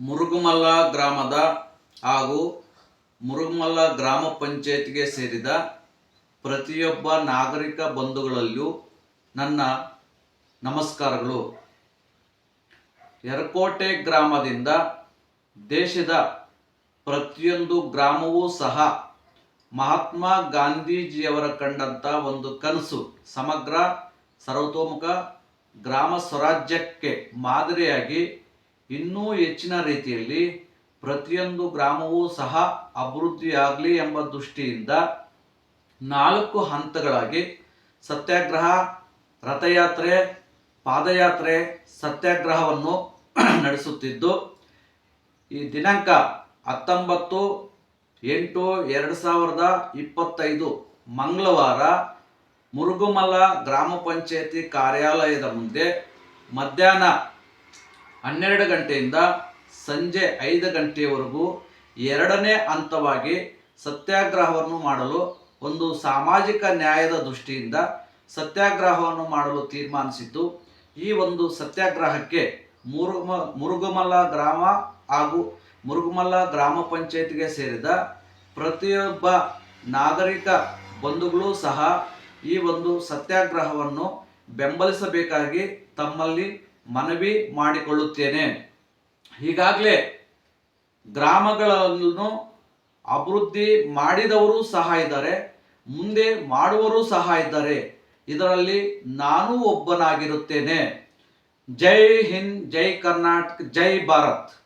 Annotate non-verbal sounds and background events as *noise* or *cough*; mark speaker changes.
Speaker 1: ಮುರುಗುಮಲ್ಲ ಗ್ರಾಮದ ಹಾಗೂ ಮುರುಗುಮಲ್ಲ ಗ್ರಾಮ ಪಂಚಾಯತ್ಗೆ ಸೇರಿದ ಪ್ರತಿಯೊಬ್ಬ ನಾಗರಿಕ ಬಂಧುಗಳಲ್ಲೂ ನನ್ನ ನಮಸ್ಕಾರಗಳು. ಯರಕೋಟೆ ಗ್ರಾಮದಿಂದ ದೇಶದ ಪ್ರತಿಯೊಂದು ಗ್ರಾಮವೂ ಸಹ ಮಹಾತ್ಮ ಗಾಂಧೀಜಿಯವರ ಕಂಡಂಥ ಒಂದು ಕನಸು. ಸಮಗ್ರ, ಸರ್ವತೋಮುಖ ಗ್ರಾಮ ಸ್ವರಾಜ್ಯಕ್ಕೆ ಮಾದರಿಯಾಗಿ ಇನ್ನೂ ಹೆಚ್ಚಿನ ರೀತಿಯಲ್ಲಿ ಪ್ರತಿಯೊಂದು ಗ್ರಾಮವೂ ಸಹ ಅಭಿವೃದ್ಧಿಯಾಗಲಿ ಎಂಬ ದೃಷ್ಟಿಯಿಂದ ನಾಲ್ಕು ಹಂತಗಳಾಗಿ ಸತ್ಯಾಗ್ರಹ, ರಥಯಾತ್ರೆ, ಪಾದಯಾತ್ರೆ, ಸತ್ಯಾಗ್ರಹವನ್ನು *clears throat* ನಡೆಸುತ್ತಿದ್ದು, ಈ ದಿನಾಂಕ ಹತ್ತೊಂಬತ್ತು ಎಂಟು ಎರಡು ಸಾವಿರದ ಇಪ್ಪತ್ತೈದು ಮಂಗಳವಾರ ಮುರುಗುಮಲ ಗ್ರಾಮ ಪಂಚಾಯತಿ ಕಾರ್ಯಾಲಯದ ಮುಂದೆ ಮಧ್ಯಾಹ್ನ ಹನ್ನೆರಡು ಗಂಟೆಯಿಂದ ಸಂಜೆ ಐದು ಗಂಟೆಯವರೆಗೂ ಎರಡನೇ ಹಂತವಾಗಿ ಸತ್ಯಾಗ್ರಹವನ್ನು ಮಾಡಲು ಒಂದು ಸಾಮಾಜಿಕ ನ್ಯಾಯದ ದೃಷ್ಟಿಯಿಂದ ಸತ್ಯಾಗ್ರಹವನ್ನು ಮಾಡಲು ತೀರ್ಮಾನಿಸಿದ್ದು, ಈ ಒಂದು ಸತ್ಯಾಗ್ರಹಕ್ಕೆ ಮುರುಗಮ ಗ್ರಾಮ ಹಾಗೂ ಮುರುಗಮಲ್ಲ ಗ್ರಾಮ ಪಂಚಾಯತ್ಗೆ ಸೇರಿದ ಪ್ರತಿಯೊಬ್ಬ ನಾಗರಿಕ ಬಂಧುಗಳು ಸಹ ಈ ಒಂದು ಸತ್ಯಾಗ್ರಹವನ್ನು ಬೆಂಬಲಿಸಬೇಕಾಗಿ ತಮ್ಮಲ್ಲಿ ಮನವಿ ಮಾಡಿಕೊಳ್ಳುತ್ತೇನೆ. ಈಗಾಗಲೇ ಗ್ರಾಮಗಳನ್ನು ಅಭಿವೃದ್ಧಿ ಮಾಡಿದವರು ಸಹ ಇದ್ದಾರೆ, ಮುಂದೆ ಮಾಡುವವರು ಸಹ ಇದ್ದಾರೆ. ಇದರಲ್ಲಿ ನಾನು ಒಬ್ಬನಾಗಿರುತ್ತೇನೆ. ಜೈ ಹಿಂದ್, ಜೈ ಕರ್ನಾಟಕ, ಜೈ ಭಾರತ್.